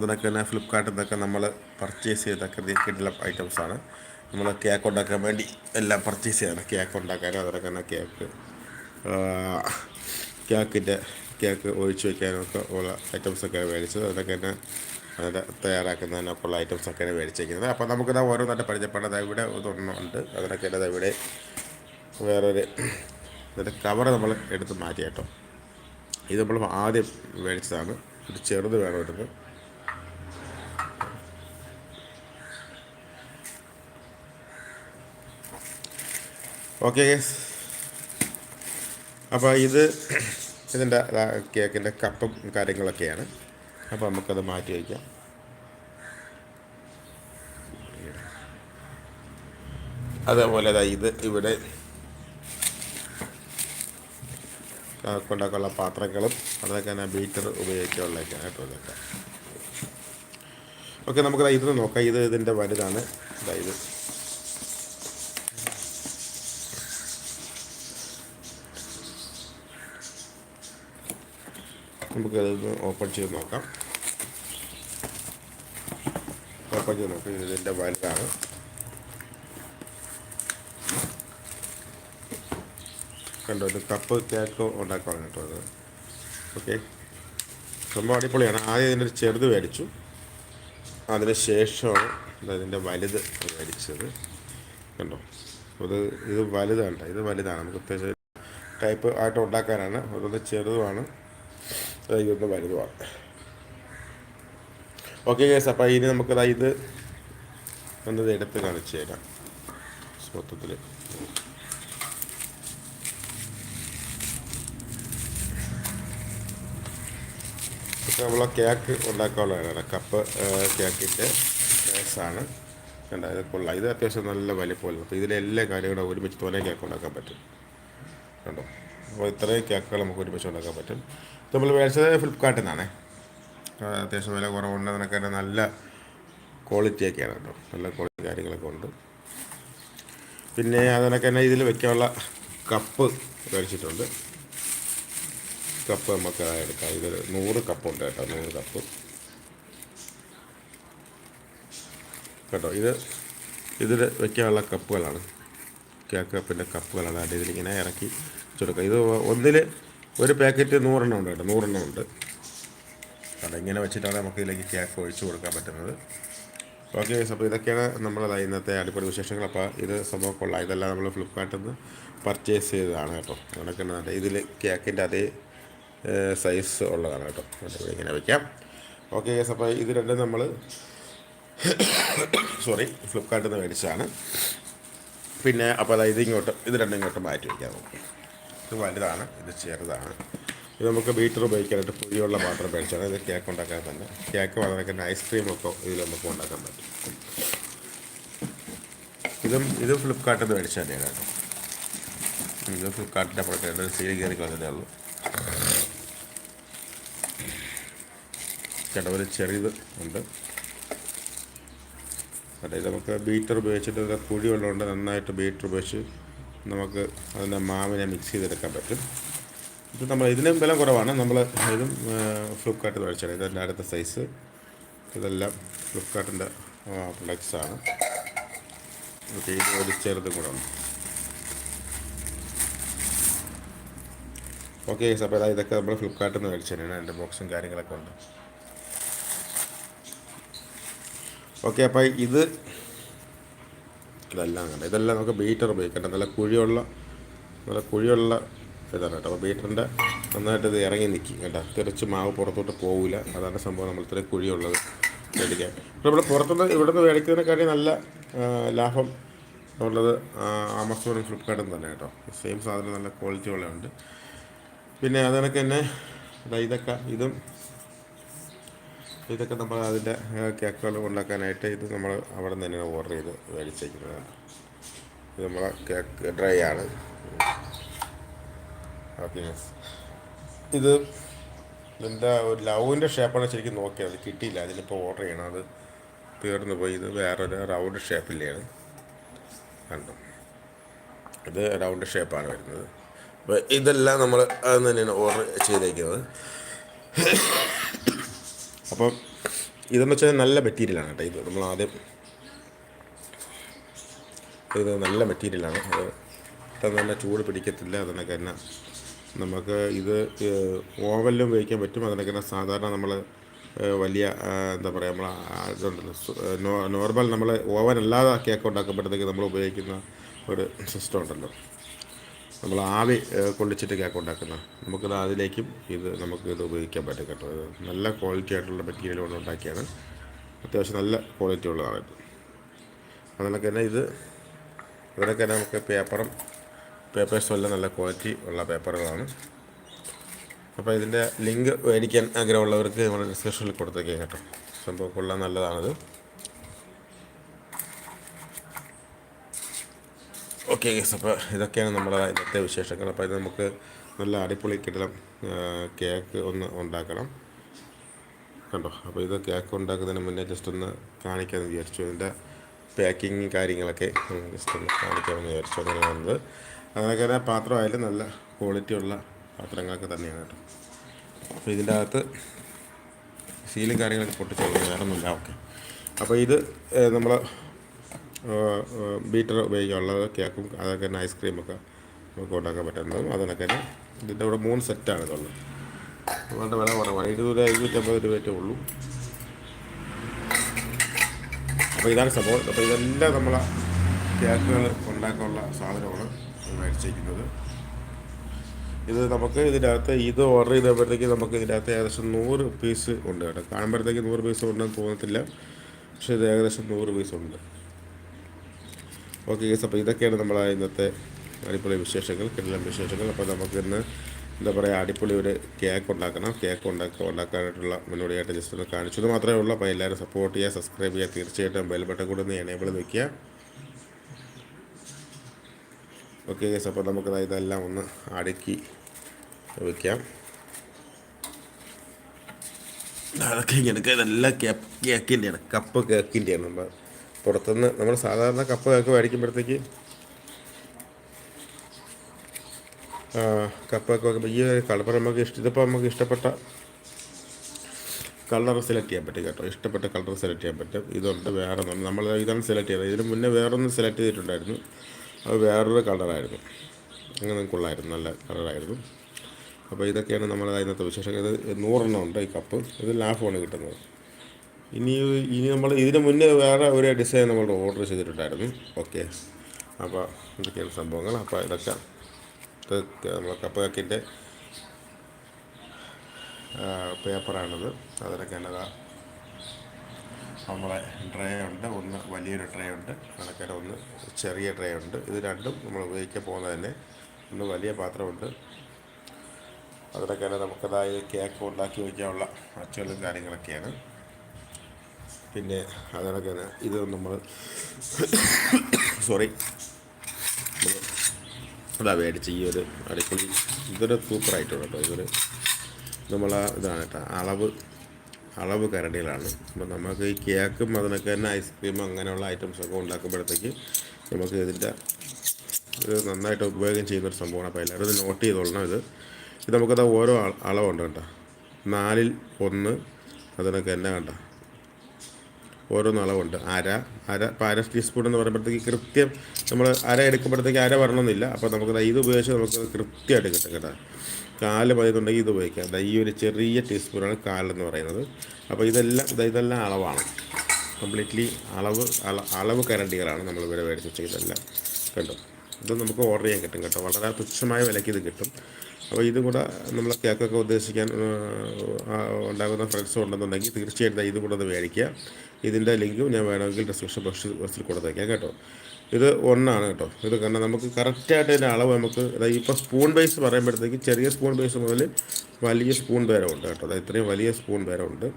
അതിനൊക്കെ തന്നെ ഫ്ലിപ്കാർട്ടിൽ നിന്നൊക്കെ നമ്മൾ പർച്ചേസ് ചെയ്ത കിട്ടുന്ന ഐറ്റംസാണ് നമ്മൾ കേക്ക് ഉണ്ടാക്കാൻ വേണ്ടി എല്ലാം പർച്ചേസ് ചെയ്യണം. കേക്ക് ഉണ്ടാക്കാനും അതിനൊക്കെ തന്നെ കേക്ക് കേക്കിന്റെ കേക്ക് ഒഴിച്ചു വയ്ക്കാനൊക്കെ ഉള്ള ഐറ്റംസൊക്കെ മേടിച്ചത്. അതൊക്കെ തന്നെ അതിന്റെ തയ്യാറാക്കുന്നതിനൊക്കെ ഉള്ള ഐറ്റംസൊക്കെയാണ് മേടിച്ചിരിക്കുന്നത്. അപ്പോൾ നമുക്കിത് ഓരോന്നായിട്ട് പരിചയപ്പെടാം. ഇവിടെ ഇതൊന്നുണ്ട് അതിനൊക്കെ തന്നെ ഇവിടെ വേറൊരു ഇതിന്റെ കവർ നമ്മൾ എടുത്ത് മാറ്റി കേട്ടോ. ഇത് നമ്മൾ ആദ്യം മേടിച്ചതാണ്. ഒരു ചെറുത് വേണം എടുത്ത് ഓക്കെ അപ്പോൾ ഇത് ഇതിന്റെ കേക്കിന്റെ കപ്പും കാര്യങ്ങളൊക്കെയാണ്. അപ്പോൾ നമുക്കത് മാറ്റി വയ്ക്കാം. അതേപോലെ ഇത് ഇവിടെ കൊണ്ടാക്കുള്ള പാത്രങ്ങളും അതൊക്കെ ഞാൻ ബീറ്റർ ഉപയോഗിച്ചുള്ളതൊക്കെയാണ് കേട്ടോ ഇതൊക്കെ. ഓക്കെ നമുക്ക് ഇത് നോക്കാം. ഇത് ഇതിന്റെ വലുതാണ്. ഇതാ നമുക്കതൊന്ന് ഓപ്പൺ ചെയ്ത് നോക്കാം. ഓപ്പൺ ചെയ്ത് നോക്കാം. ഇതിന്റെ വലുതാണ്. കണ്ടോ ഇത് കപ്പ് കേക്ക് ഉണ്ടാക്കാണ് കേട്ടോ അത്. ഓക്കെ സംഭവം അടിപൊളിയാണ്. ആദ്യം ഇതിന്റെ ഒരു ചെറുത് മേടിച്ചു. അതിന് ശേഷമാണ് ഇതിന്റെ വലുത് മേടിച്ചത്. കണ്ടോ? അത് ഇത് വലുതാണ് ഇത് വലുതാണ്. നമുക്ക് പ്രത്യേകിച്ച് ടൈപ്പ് ആയിട്ട് ഉണ്ടാക്കാനാണ്. അതൊന്ന് ചെറുതുമാണ്. ഇതൊന്ന് വരുന്നതാണ് ഓക്കെ കേസ് അപ്പോൾ ഇനി നമുക്കത് ഇത് എന്നത് എടുത്ത് കാണിച്ചു തരാം. മൊത്തത്തിൽ നമ്മൾ കേക്ക് ഉണ്ടാക്കാനുള്ളതാണ്. കപ്പ് കേക്കിന്റെ കേസാണ് കണ്ട കൊള്ളാം. ഇത് അത്യാവശ്യം നല്ല വലിപ്പമല്ല അപ്പോൾ ഇതിലെ എല്ലാ കാര്യങ്ങളും ഒരുമിച്ച് തോനെ കേക്ക് ഉണ്ടാക്കാൻ പറ്റും. കണ്ടോ? അപ്പോൾ ഇത്രയും കേക്കുകൾ നമുക്ക് ഒരുമിച്ച് ഉണ്ടാക്കാൻ പറ്റും. നമ്മൾ മേടിച്ചത് ഫ്ലിപ്കാർട്ടിൽ നിന്നാണ്. അത്യാവശ്യം വില കുറവുണ്ട്. അതിനൊക്കെ നല്ല ക്വാളിറ്റിയൊക്കെയാണ് കേട്ടോ. നല്ല ക്വാളിറ്റി കാര്യങ്ങളൊക്കെ ഉണ്ട്. പിന്നെ അതിനൊക്കെ തന്നെ ഇതിൽ വെക്കാനുള്ള കപ്പ് മേടിച്ചിട്ടുണ്ട്. കപ്പ് നമുക്ക് എടുക്കാം. ഇതിൽ നൂറ് കപ്പുണ്ട് കേട്ടോ. നൂറ് കപ്പ് കേട്ടോ ഇത് ഇതിൽ വെക്കാനുള്ള കപ്പുകളാണ് കേക്ക് കപ്പിന്റെ കപ്പുകളാണ് അതിൽ ഇതിലിങ്ങനെ ഇറക്കി വെച്ചെടുക്കുക. ഇത് ഒന്നിൽ ഒരു പാക്കറ്റ് നൂറെണ്ണം ഉണ്ട് കേട്ടോ നൂറെണ്ണം ഉണ്ട്. അതിങ്ങനെ വെച്ചിട്ടാണ് നമുക്ക് ഇതിലേക്ക് കേക്ക് ഒഴിച്ചു കൊടുക്കാൻ പറ്റുന്നത്. ഓക്കെ അപ്പോൾ ഇതൊക്കെയാണ് നമ്മൾ ഇന്നത്തെ അടിപൊളി വിശേഷങ്ങൾ. അപ്പോൾ ഇത് സംഭവം കൊള്ളാം. ഇതെല്ലാം നമ്മൾ ഫ്ലിപ്പ്കാർട്ടിൽ നിന്ന് പർച്ചേസ് ചെയ്തതാണ് കേട്ടോ. അങ്ങനെയൊക്കെ ഇതിൽ കേക്കിന്റെ അതേ സൈസ് ഉള്ളതാണ് കേട്ടോ. ഇവിടെ ഇങ്ങനെ വയ്ക്കാം ഓക്കെ യെസ് അപ്പോൾ ഇത് രണ്ടും നമ്മൾ സോറി ഫ്ലിപ്പ്കാർട്ടിൽ നിന്ന് മേടിച്ചതാണ്. പിന്നെ അപ്പോൾ അതായത് ഇങ്ങോട്ട് ഇത് രണ്ടും ഇങ്ങോട്ട് മാറ്റി വയ്ക്കാം ഇത് വലുതാണ് ഇത് ചെറുതാണ്. ഇത് നമുക്ക് ബീറ്റർ ഉപയോഗിക്കാനായിട്ട് പുഴിയുള്ള പാത്രം മേടിച്ചാണ്. ഇത് കേക്ക് ഉണ്ടാക്കാൻ തന്നെ. കേക്ക് വളരെക്കുന്ന ഐസ്ക്രീമൊക്കെ ഇതിൽ നമുക്ക് ഉണ്ടാക്കാൻ പറ്റും. ഇതും ഇത് ഫ്ലിപ്കാർട്ടിൽ നിന്ന് മേടിച്ച തന്നെയാണ്. കേട്ടോ ഇത് ഫ്ലിപ്കാർട്ടിന്റെ പ്രൊഡക്റ്റ് സീൽ കയറി കളഞ്ഞതേ ഉള്ളൂ. ചേട്ടാ ഒരു ചെറിയത് ഉണ്ട്. അതായത് നമുക്ക് ബീറ്റർ ഉപയോഗിച്ചിട്ട് കുഴി ഉള്ളതുകൊണ്ട് നന്നായിട്ട് ബീറ്റർ ഉപയോഗിച്ച് നമുക്ക് അതിന്റെ മാവിനെ മിക്സ് ചെയ്തെടുക്കാൻ പറ്റും. ഇത് നമ്മൾ ഇതിനും വില കുറവാണ്. നമ്മൾ ഇതും ഫ്ലിപ്കാർട്ടിൽ മേടിച്ചാണ് ഇതെല്ലാം അടുത്ത സൈസ് ഇതെല്ലാം ഫ്ലിപ്കാർട്ടിന്റെ പ്രൊഡക്ട്സാണ് ഓക്കെ ഇത് ഒരു ചെറുതും കൂടെ ഓക്കെ അപ്പോൾ ഇതൊക്കെ നമ്മൾ ഫ്ലിപ്കാർട്ടിൽ നിന്ന് മേടിച്ചതാണ് എന്റെ ബോക്സും കാര്യങ്ങളൊക്കെ ഉണ്ട്. ഓക്കെ അപ്പോൾ ഇത് ഇതെല്ലാം കണ്ട? ഇതെല്ലാം നമുക്ക് ബീറ്റർ ഉപയോഗിക്കേണ്ട നല്ല കുഴിയുള്ള നല്ല കുഴിയുള്ള ഇതാണ് കേട്ടോ. അപ്പോൾ ബീറ്ററിന്റെ നന്നായിട്ട് ഇത് ഇറങ്ങി നിൽക്കും കേട്ടോ. തിരിച്ച് മാവ് പുറത്തോട്ട് പോകില്ല അതാണ് സംഭവം നമ്മൾ ഇത്രയും കുഴിയുള്ളത് മേടിക്കാൻ. അപ്പോൾ നമ്മൾ പുറത്തുനിന്ന് ഇവിടെ നിന്ന് മേടിക്കുന്നതിനെക്കാട്ടി നല്ല ലാഭം ഉള്ളത് ആമസോണും ഫ്ലിപ്കാർട്ടും തന്നെ കേട്ടോ. സെയിം സാധനം നല്ല ക്വാളിറ്റി ഉള്ളതുണ്ട്. പിന്നെ അതുകണക്ക് തന്നെ ഇതൊക്കെ ഇതും ഇതൊക്കെ നമ്മൾ അതിന്റെ കേക്കുകൾ ഉണ്ടാക്കാനായിട്ട് ഇത് നമ്മൾ അവിടെ നിന്ന് തന്നെ ഓർഡർ ചെയ്ത് മേടിച്ചേക്കുന്നതാണ് ഇത് നമ്മളെ കേക്ക് ഡ്രൈ ആണ്. ഹാപ്പിനെസ് ഇത് ഇതിന്റെ ഒരു ലവിന്റെ ഷേപ്പാണ് ശരിക്കും നോക്കിയത് കിട്ടിയില്ല. അതിലിപ്പോൾ ഓർഡർ ചെയ്യണം. അത് തീർന്നു പോയി. ഇത് വേറൊരു റൗണ്ട് ഷേപ്പിലാണ് കണ്ടു? ഇത് റൗണ്ട് ഷേപ്പാണ് വരുന്നത്. അപ്പോൾ ഇതെല്ലാം നമ്മൾ അത് തന്നെയാണ് ഓർഡർ ചെയ്തേക്കുന്നത്. അപ്പം ഇതെന്ന് വെച്ചാൽ നല്ല മെറ്റീരിയലാണ് കേട്ടോ ഇത്. നമ്മൾ ആദ്യം ഇത് നല്ല മെറ്റീരിയലാണ് അത് തന്നെ ചൂട് പിടിക്കത്തില്ല അതിനൊക്കെ തന്നെ നമുക്ക് ഇത് ഓവനിലും ഉപയോഗിക്കാൻ പറ്റും. അതിനൊക്കെ തന്നെ സാധാരണ നമ്മൾ വലിയ എന്താ പറയുക നമ്മൾ ഇതുണ്ടല്ലോ നോർമൽ നമ്മൾ ഓവൻ അല്ലാതെ കേക്ക് ഉണ്ടാക്കുമ്പോഴത്തേക്ക് നമ്മൾ ഉപയോഗിക്കുന്ന ഒരു സിസ്റ്റം ഉണ്ടല്ലോ. നമ്മൾ ആവി കൊള്ളിച്ചിട്ട് കേക്ക് ഉണ്ടാക്കുന്ന. നമുക്കിത് അതിലേക്കും ഇത് നമുക്ക് ഇത് ഉപയോഗിക്കാൻ പറ്റും കേട്ടോ. നല്ല ക്വാളിറ്റി ആയിട്ടുള്ള മെറ്റീരിയൽ കൊണ്ട് ഉണ്ടാക്കിയാണ്. അത്യാവശ്യം നല്ല ക്വാളിറ്റി ഉള്ളതാണ് ഇത്. അതിനൊക്കെ തന്നെ ഇത് ഇവിടെയൊക്കെ നമുക്ക് പേപ്പറും പേപ്പേഴ്സും എല്ലാം നല്ല ക്വാളിറ്റി ഉള്ള പേപ്പറുകളാണ് അപ്പോൾ ഇതിന്റെ ലിങ്ക് മേടിക്കാൻ ആഗ്രഹമുള്ളവർക്ക് നമ്മുടെ ഡിസ്ക്രിപ്ഷനിൽ കൊടുത്തേക്കാം കേട്ടോ. സംഭവം കൊള്ളാൻ നല്ലതാണത്. ഓക്കെ ഗസ് അപ്പോൾ ഇതൊക്കെയാണ് നമ്മുടെ ഇന്നത്തെ വിശേഷങ്ങൾ. അപ്പോൾ ഇത് നമുക്ക് നല്ല അടിപൊളി കിടലം കേക്ക് ഒന്ന് ഉണ്ടാക്കണം. കണ്ടോ? അപ്പോൾ ഇത് കേക്ക് ഉണ്ടാക്കുന്നതിന് മുന്നേ ജസ്റ്റ് ഒന്ന് കാണിക്കാമെന്ന് വിചാരിച്ചു. ഇതിന്റെ പാക്കിങ് കാര്യങ്ങളൊക്കെ ജസ്റ്റ് ഒന്ന് കാണിക്കാമെന്ന് വിചാരിച്ചു. അങ്ങനെ വന്നത്. അതൊക്കെ തന്നെ പാത്രമായാലും നല്ല ക്വാളിറ്റി ഉള്ള പാത്രങ്ങളൊക്കെ തന്നെയാണ് കേട്ടോ. അപ്പോൾ ഇതിന്റെ അകത്ത് സീലും കാര്യങ്ങളൊക്കെ പൊട്ടിച്ചു വേറെ ഒന്നുമില്ല ഓക്കെ. അപ്പോൾ ഇത് നമ്മൾ ബീറ്റർ ഉപയോഗിക്കാനുള്ളത് കേക്കും അതൊക്കെ തന്നെ ഐസ്ക്രീമൊക്കെ നമുക്ക് ഉണ്ടാക്കാൻ പറ്റുന്നതും അതിനൊക്കെ തന്നെ ഇതിന്റെ ഇവിടെ മൂന്ന് സെറ്റാണ് ഇതുള്ളത്. അതുകൊണ്ട് വില കുറവാണ്. ഇരുന്നൂറ് ഇരുന്നൂറ്റമ്പത് രൂപയൊക്കെ ഉള്ളൂ. അപ്പോൾ ഇതാണ് സംഭവം. അപ്പോൾ ഇതെല്ലാം നമ്മൾ കേക്കുകൾ ഉണ്ടാക്കാനുള്ള സാധനമാണ് മേടിച്ചിരിക്കുന്നത്. ഇത് നമുക്ക് ഇതിന്റെ അകത്ത് ഇത് ഓർഡർ ചെയ്തപ്പോഴത്തേക്ക് നമുക്ക് ഇതിന്റെ അകത്ത് ഏകദേശം നൂറ് പീസ് ഉണ്ട് കേട്ടോ. കാണുമ്പോഴത്തേക്ക് നൂറ് പീസ് ഉണ്ടെന്ന് തോന്നത്തില്ല. പക്ഷേ ഇത് ഏകദേശം നൂറ് പീസ് ഉണ്ട്. ഓക്കെ ഗേസ് അപ്പോൾ ഇതൊക്കെയാണ് നമ്മളെ ഇന്നത്തെ അടിപൊളി വിശേഷങ്ങൾ കിടലം വിശേഷങ്ങൾ. അപ്പോൾ നമുക്ക് ഇന്ന് എന്താ പറയുക അടിപൊളി ഒരു കേക്ക് ഉണ്ടാക്കണം. കേക്ക് ഉണ്ടാക്കുക ഉണ്ടാക്കാനായിട്ടുള്ള മുന്നോടിയായിട്ട് ജസ്റ്റ് ഒന്ന് കാണിച്ചത് മാത്രമേ ഉള്ളൂ. അപ്പോൾ എല്ലാവരും സപ്പോർട്ട് ചെയ്യുക സബ്സ്ക്രൈബ് ചെയ്യുക. തീർച്ചയായിട്ടും ബെൽ ബട്ടൺ കൂടെ ഒന്ന് എനേബിൾ വയ്ക്കുക ഓക്കെ ഗേസ് അപ്പോൾ നമുക്ക് ഇതെല്ലാം ഒന്ന് അടുക്കി വയ്ക്കാം അതൊക്കെ ഇങ്ങനെ ഇതെല്ലാം കേക്ക് കേക്കിന്റെയാണ് കപ്പ് കേക്കിന്റെയാണ് നമ്മൾ പുറത്തുനിന്ന് നമ്മൾ സാധാരണ കപ്പൊക്കെ മേടിക്കുമ്പോഴത്തേക്ക് കപ്പൊക്കെ വെക്കുമ്പോൾ ഈ ഒരു കളർ നമുക്ക് ഇഷ്ടം ഇതിപ്പോൾ നമുക്ക് ഇഷ്ടപ്പെട്ട കളർ സെലക്ട് ചെയ്യാൻ പറ്റും കേട്ടോ. ഇഷ്ടപ്പെട്ട കളർ സെലക്ട് ചെയ്യാൻ പറ്റും. ഇതുണ്ട് വേറെ ഒന്നും നമ്മൾ ഇതാണ് സെലക്ട് ചെയ്തത്. ഇതിന് മുന്നേ വേറൊന്ന് സെലക്ട് ചെയ്തിട്ടുണ്ടായിരുന്നു. അത് വേറൊരു കളറായിരുന്നു. അങ്ങനെ കൊള്ളായിരുന്നു നല്ല കളറായിരുന്നു. അപ്പോൾ ഇതൊക്കെയാണ് നമ്മൾ അതിനകത്ത് വിശേഷം ഇത് നൂറെണ്ണം ഉണ്ട് ഈ കപ്പ്. ഇത് ലാഭമാണ് കിട്ടുന്നത്. ഇനി ഇനി നമ്മൾ ഇതിന് മുന്നേ വേറെ ഒരു ഡിസൈൻ നമ്മൾ ഓർഡർ ചെയ്തിട്ടുണ്ടായിരുന്നു. ഓക്കെ അപ്പോൾ ഇതൊക്കെയാണ് സംഭവങ്ങൾ. അപ്പോൾ ഇതൊക്കെ ഇതൊക്കെ നമ്മൾ കപ്പ് കേക്കിന്റെ പേപ്പറാണിത്. അതിലൊക്കെ എന്നതാ നമ്മളെ ട്രേ ഉണ്ട്. ഒന്ന് വലിയൊരു ട്രേ ഉണ്ട്. അതിനൊക്കെ ഒന്ന് ചെറിയ ട്രേ ഉണ്ട്. ഇത് രണ്ടും നമ്മൾ ഉപയോഗിക്കാൻ പോകുന്നത് തന്നെ. ഒന്ന് വലിയ പാത്രമുണ്ട്. അതിനൊക്കെ നമുക്കതായത് കേക്ക് ഉണ്ടാക്കി വയ്ക്കാനുള്ള അച്ചുകളും കാര്യങ്ങളൊക്കെയാണ്. പിന്നെ അതിനൊക്കെ തന്നെ. ഇത് നമ്മൾ സോറി അതാ മേടിച്ച് ഈ ഒരു അടിപൊളി ഇതൊരു സൂപ്പറായിട്ടുണ്ട് കേട്ടോ. ഇതൊരു നമ്മൾ ഇതാണ് കേട്ടോ. അളവ് അളവ് കരടികളാണ്. അപ്പോൾ നമുക്ക് ഈ കേക്കും അതിനൊക്കെ തന്നെ ഐസ്ക്രീം അങ്ങനെയുള്ള ഐറ്റംസൊക്കെ ഉണ്ടാക്കുമ്പോഴത്തേക്ക് നമുക്ക് ഇതിന്റെ ഇത് നന്നായിട്ട് ഉപയോഗം ചെയ്യുന്നൊരു സംഭവമാണ്. അപ്പോൾ എല്ലാവരും ഇത് നോട്ട് ചെയ്തോളണം ഇത്. ഇത് നമുക്കത് ഓരോ അള- അളവുണ്ട് കേട്ടോ. നാലിൽ ഒന്ന് അതിനൊക്കെ തന്നെ കണ്ട. ഓരോന്ന് അളവുണ്ട്. അര അര ഇപ്പോൾ അര ടീസ്പൂൺ എന്ന് പറയുമ്പോഴത്തേക്ക് കൃത്യം നമ്മൾ അര എടുക്കുമ്പോഴത്തേക്ക് അര വരണമെന്നില്ല. അപ്പോൾ നമുക്ക് ഇത് ഉപയോഗിച്ച് നമുക്ക് കൃത്യമായിട്ട് കിട്ടും കേട്ടോ. കാൽ പതിയുന്നുണ്ടെങ്കിൽ ഇത് ഉപയോഗിക്കാം. ഈ ഒരു ചെറിയ ടീസ്പൂണാണ് കാലെന്ന് പറയുന്നത്. അപ്പോൾ ഇതെല്ലാം ഇതെല്ലാം അളവാണ്. കംപ്ലീറ്റ്ലി അളവ് അള അളവ് കരണ്ടികളാണ് നമ്മൾ ഇവിടെ മേടിച്ച് വെച്ചതെല്ലാം കണ്ടോ? ഇത് നമുക്ക് ഓർഡർ ചെയ്യാൻ കിട്ടും കേട്ടോ. വളരെ തുച്ഛമായ വിലയ്ക്ക് ഇത് കിട്ടും. അപ്പോൾ ഇതും കൂടെ നമ്മൾ കേക്കൊക്കെ ഉദ്ദേശിക്കാൻ ഉണ്ടാകുന്ന ഫ്രണ്ട്സും ഉണ്ടെന്നുണ്ടെങ്കിൽ തീർച്ചയായിട്ടും ഇതും കൂടെ ഒന്ന് മേടിക്കുക. ഇതിന്റെ ലിങ്കും ഞാൻ വേണമെങ്കിൽ ഡിസ്ക്രിപ്ഷൻ ബോക്സിൽ ബോക്സിൽ കൊടുത്തേക്കാം കേട്ടോ. ഇത് ഒന്നാണ് കേട്ടോ. ഇത് കാരണം നമുക്ക് കറക്റ്റായിട്ട് ഇതിന്റെ അളവ് നമുക്ക് അതായത് ഇപ്പോൾ സ്പൂൺ ബേസ് പറയുമ്പോഴത്തേക്ക് ചെറിയ സ്പൂൺ ബേസ് മുതൽ വലിയ സ്പൂൺ വരെ ഉണ്ട് കേട്ടോ. അതായത് ഇത്രയും വലിയ സ്പൂൺ വരെ ഉണ്ട്.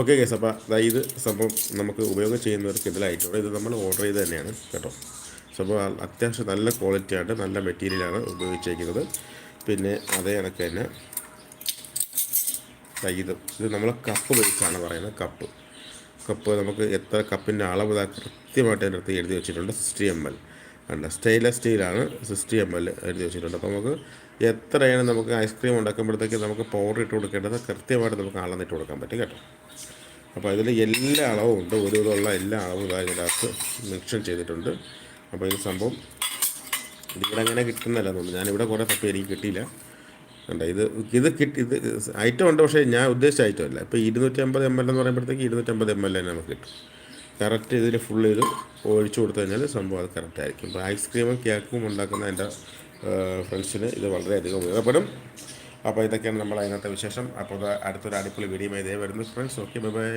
ഓക്കെ കേസ് അപ്പോൾ അതായത് സംഭവം നമുക്ക് ഉപയോഗം ചെയ്യുന്നവർക്ക് ഇതിലായിട്ടുണ്ട്. ഇത് നമ്മൾ ഓർഡർ ചെയ്ത് തന്നെയാണ് കേട്ടോ. സംഭവം അത്യാവശ്യം നല്ല ക്വാളിറ്റി ആയിട്ട് നല്ല മെറ്റീരിയലാണ് ഉപയോഗിച്ചേക്കുന്നത്. പിന്നെ അതേ കണക്ക് തന്നെ ദാ ഇത് നമ്മൾ കപ്പ് വെച്ചാണ് പറയുന്നത് കപ്പ് കപ്പ് നമുക്ക് എത്ര കപ്പിന്റെ അളവ് കൃത്യമായിട്ട് അതിനകത്ത് എഴുതി വെച്ചിട്ടുണ്ട് സിക്സ്റ്റി എം എൽ ഉണ്ട് സ്റ്റെയിൻലെസ് സ്റ്റീലാണ് സിക്സ്റ്റി എം എൽ എഴുതി വെച്ചിട്ടുണ്ട്. അപ്പോൾ നമുക്ക് എത്രയാണ് നമുക്ക് ഐസ്ക്രീം ഉണ്ടാക്കുമ്പോഴത്തേക്ക് നമുക്ക് പൗഡർ ഇട്ട് കൊടുക്കേണ്ടത് കൃത്യമായിട്ട് നമുക്ക് അളന്നിട്ട് കൊടുക്കാൻ പറ്റും കേട്ടോ. അപ്പോൾ ഇതിൽ എല്ലാ അളവും ഉണ്ട് ഒരു വിധമുള്ള എല്ലാ അളവും ഇതാ ഇതിനകത്ത് മിക്ഷൻ ചെയ്തിട്ടുണ്ട്. അപ്പോൾ ഇത് സംഭവം ഇതിവിടെ അങ്ങനെ കിട്ടുന്നില്ല തോന്നുന്നു. ഞാനിവിടെ കുറേ തപ്പി എനിക്ക് കിട്ടിയില്ല. കണ്ടോ ഇത് ഇത് കിട്ടി ഇത് ഐറ്റം ഉണ്ട് പക്ഷേ ഞാൻ ഉദ്ദേശിച്ച ഐറ്റം അല്ല. ഇപ്പോൾ ഇരുന്നൂറ്റി അമ്പത് എം എൽ എന്ന് പറയുമ്പോഴത്തേക്ക് ഇരുന്നൂറ്റമ്പത് എം എൽ തന്നെ നമുക്ക് കിട്ടും. കറക്റ്റ് ഇതിൽ ഫുൾ ഇത് ഒഴിച്ചു കൊടുത്തു കഴിഞ്ഞാൽ സംഭവം അത് കറക്റ്റ് ആയിരിക്കും. ഇപ്പോൾ ഐസ്ക്രീമും കേക്കും ഉണ്ടാക്കുന്ന എന്റെ ഫ്രണ്ട്സിന് ഇത് വളരെയധികം ഉപയോഗപ്പെടും. അപ്പോൾ ഇതൊക്കെയാണ് നമ്മൾ അതിനകത്തെ വിശേഷം. അപ്പോൾ അടുത്തൊരു അടിപൊളി വീഡിയോ ഇതേ വരുന്നു. Friends okay bye bye